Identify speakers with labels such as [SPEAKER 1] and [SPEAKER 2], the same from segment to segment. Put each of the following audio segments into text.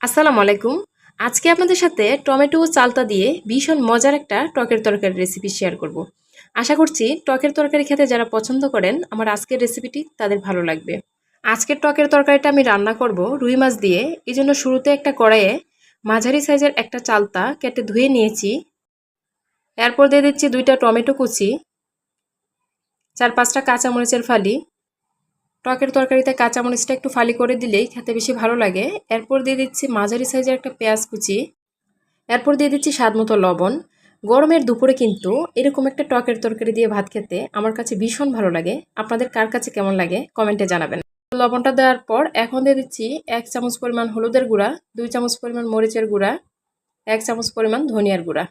[SPEAKER 1] আসসালামু আলাইকুম। আজকে আপনাদের সাথে টমেটো ও চালতা দিয়ে ভীষণ মজার একটা টকের তরকারি রেসিপি শেয়ার করব। আশা করছি টকের তরকারি খেতে যারা পছন্দ করেন, আমার আজকের রেসিপিটি তাদের ভালো লাগবে। আজকের টকের তরকারিটা আমি রান্না করব রুই মাছ দিয়ে। এই জন্য শুরুতে একটা কড়াইয়ে মাঝারি সাইজের একটা চালতা কেটে ধুয়ে নিয়েছি। এরপর দিয়ে দিচ্ছি দুইটা টমেটো কুচি, চার পাঁচটা কাঁচামরিচের ফালি টকের তরকারিতে কাঁচামরিচটা একটু ফালি করে দিলেই খেতে বেশি ভালো লাগে। এরপর দিয়ে দিচ্ছি মাঝারি সাইজের একটা পেঁয়াজ কুচি। এরপর দিয়ে দিচ্ছি স্বাদ মতো লবণ। গরমের দুপুরে কিন্তু এরকম একটা টকের তরকারি দিয়ে ভাত খেতে আমার কাছে ভীষণ ভালো লাগে। আপনাদের কার কাছে কেমন লাগে কমেন্টে জানাবেন। লবণটা দেওয়ার পর এখন দিয়ে দিচ্ছি এক চামচ পরিমাণ হলুদের গুঁড়া, দুই চামচ পরিমাণ মরিচের গুঁড়া, এক চামচ পরিমাণ ধনিয়ার গুঁড়া।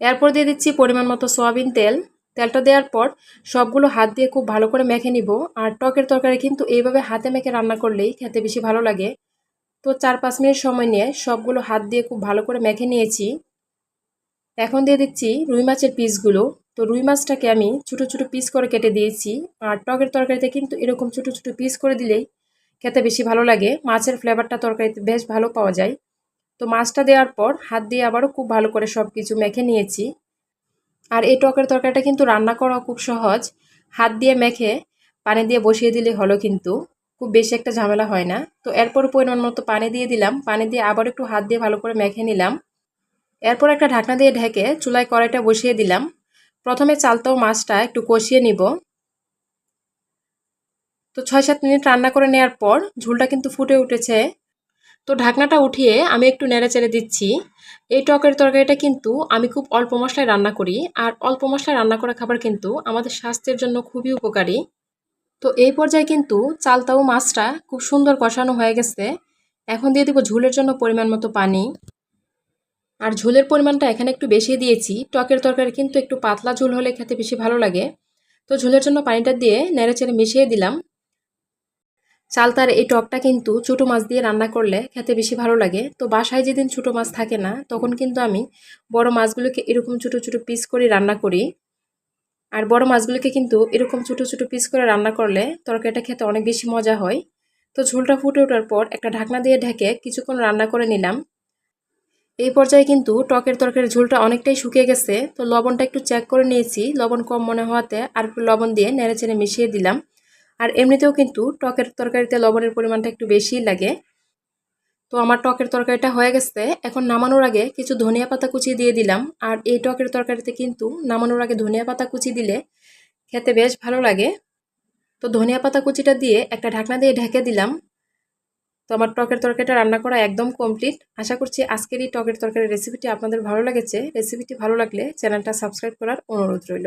[SPEAKER 1] এরপর দিয়ে দিচ্ছি পরিমাণ মতো সয়াবিন তেল তেলটা দেওয়ার পর সবগুলো হাত দিয়ে খুব ভালো করে মেখে নিব। আর টকের তরকারি কিন্তু এইভাবে হাতে মেখে রান্না করলেই খেতে বেশি ভালো লাগে। তো চার পাঁচ মিনিট সময় নিয়ে সবগুলো হাত দিয়ে খুব ভালো করে মেখে নিয়েছি। এখন দিয়ে দিচ্ছি রুই মাছের পিসগুলো। তো রুই মাছটাকে আমি ছোটো ছোটো পিস করে কেটে দিয়েছি। আর টকের তরকারিতে কিন্তু এরকম ছোটো ছোটো পিস করে দিলেই খেতে বেশি ভালো লাগে। মাছের ফ্লেভারটা তরকারিতে বেশ ভালো পাওয়া যায়। তো মাছটা দেওয়ার পর হাত দিয়ে আবারও খুব ভালো করে সব কিছু মেখে নিয়েছি। আর এই টকের তরকারিটা কিন্তু রান্না করা খুব সহজ। হাত দিয়ে মেখে পানি দিয়ে বসিয়ে দিলে হলো কিন্তু। খুব বেশি একটা ঝামেলা হয় না। তো এরপর পরিমাণ মতো পানি দিয়ে দিলাম। পানি দিয়ে আবার একটু হাত দিয়ে ভালো করে মেখে নিলাম। এরপর একটা ঢাকনা দিয়ে ঢেকে চুলায় কড়াইটা বসিয়ে দিলাম। প্রথমে চালতাও মাছটা একটু কষিয়ে নিব। তো ছয় সাত মিনিট রান্না করে নেওয়ার পর ঝুলটা কিন্তু ফুটে উঠেছে। তো ঢাকনাটা উঠিয়ে আমি একটু নেড়ে চেড়ে দিচ্ছি। এই টকের তরকারিটা কিন্তু আমি খুব অল্প মশলায় রান্না করি আর অল্প মশলায় রান্না করা খাবার কিন্তু আমাদের স্বাস্থ্যের জন্য খুবই উপকারী। তো এই পর্যায়ে কিন্তু চালতাও মাছটা খুব সুন্দর কষানো হয়ে গেছে। এখন দিয়ে দিব ঝুলের জন্য পরিমাণ মতো পানি। আর ঝোলের পরিমাণটা এখানে একটু বেশি দিয়েছি। টকের তরকারি কিন্তু একটু পাতলা ঝোল হলে খেতে বেশি ভালো লাগে। তো ঝোলের জন্য পানিটা দিয়ে নেড়ে চেড়ে মিশিয়ে দিলাম। চালতার এই টকটা কিন্তু ছোটো মাছ দিয়ে রান্না করলে খেতে বেশি ভালো লাগে। তো বাসায় যেদিন ছোটো মাছ থাকে না, তখন কিন্তু আমি বড় মাছগুলোকে এরকম ছোটো ছোটো পিস করে রান্না করি। আর বড় মাছগুলোকে কিন্তু এরকম ছোটো ছোটো পিস করে রান্না করলে তরকারিটা খেতে অনেক বেশি মজা হয়। তো ঝোলটা ফুটে ওঠার পর একটা ঢাকনা দিয়ে ঢেকে কিছুক্ষণ রান্না করে নিলাম। এই পর্যায়ে কিন্তু টকের তরকারির ঝোলটা অনেকটাই শুকিয়ে গেছে। তো লবণটা একটু চেক করে নিয়েছি। লবণ কম মনে হওয়াতে আর একটু লবণ দিয়ে নেড়ে চেড়ে মিশিয়ে দিলাম। আর এমনিতেও কিন্তু টকের তরকারিতে লবণের পরিমাণটা একটু বেশিই লাগে। তো আমার টকের তরকারিটা হয়ে গেছে। এখন নামানোর আগে কিছু ধনিয়া পাতা কুচি দিয়ে দিলাম। আর এই টকের তরকারিতে কিন্তু নামানোর আগে ধনিয়া পাতা কুচি দিলে খেতে বেশ ভালো লাগে। তো ধনিয়া পাতা কুচিটা দিয়ে একটা ঢাকনা দিয়ে ঢেকে দিলাম। তো আমার টকের তরকারিটা রান্না করা একদম কমপ্লিট। আশা করছি আজকের এই টকের তরকারির রেসিপিটি আপনাদের ভালো লেগেছে। রেসিপিটি ভালো লাগলে চ্যানেলটা সাবস্ক্রাইব করার অনুরোধ রইল।